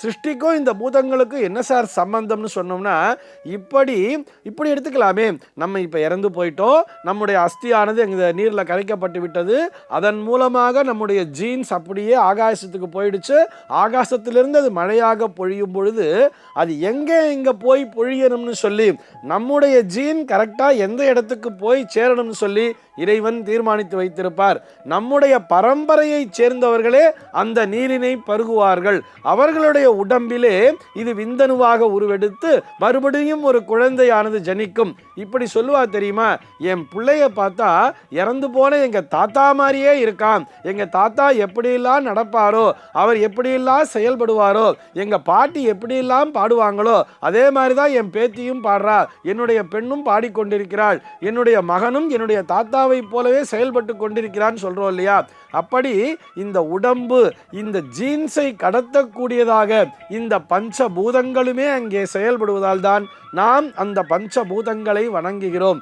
சிருஷ்டிக்கும் இந்த பூதங்களுக்கும் என்ன சார் சம்பந்தம்னு சொன்னோம்னா இப்படி இப்படி எடுத்துக்கலாமே. நம்ம இப்போ இறந்து போயிட்டோம். நம்முடைய அஸ்தியானது இந்த நீரில் கரைக்கப்பட்டு விட்டது. அதன் மூலமாக நம்முடைய ஜீன்ஸ் அப்படியே ஆகாசத்துக்கு போயிடுச்சு. ஆகாசத்திலிருந்து அது மழையாக பொழியும் பொழுது அது எங்கே இங்கே போய் பொழியணும்னு சொல்லி நம்முடைய ஜீன் கரெக்டாக எந்த இடத்துக்கு போய் சேரணும்னு சொல்லி இறைவன் தீர்மானித்து வைத்திருப்பார். நம்முடைய பரம்பரையைச் சேர்ந்தவர்களே அந்த நீரினை பருகுவார்கள். அவர்களுடைய உடம்பிலே இது விந்தணுவாக உருவெடுத்து மறுபடியும் ஒரு குழந்தையானது ஜனிக்கும். இப்படி சொல்லுவா தெரியுமா? என் பிள்ளைய பார்த்தா இறந்து போன எங்க தாத்தா மாதிரியே இருக்கான் எங்க தாத்தா எப்படியெல்லாம் நடப்பாரோ அவர் எப்படியெல்லாம் செயல்படுவாரோ எங்க பாட்டி எப்படியெல்லாம் பாடுவாங்களோ அதே மாதிரி தான் என் பேத்தியும் பாடுறா. என்னுடைய பெண்ணும் பாடிக்கொண்டிருக்கிறாள். என்னுடைய மகனும் என்னுடைய தாத்தாவை போலவே செயல்பட்டு கொண்டிருக்கிறான்னு சொல்றோம் இல்லையா? அப்படி இந்த உடம்பு இந்த ஜீன்ஸை கடத்தக்கூடியதாக இந்த பஞ்ச பூதங்களுமே அங்கே செயல்படுவதால் தான் நாம் அந்த பஞ்ச பூதங்களை வணங்குகிறோம்.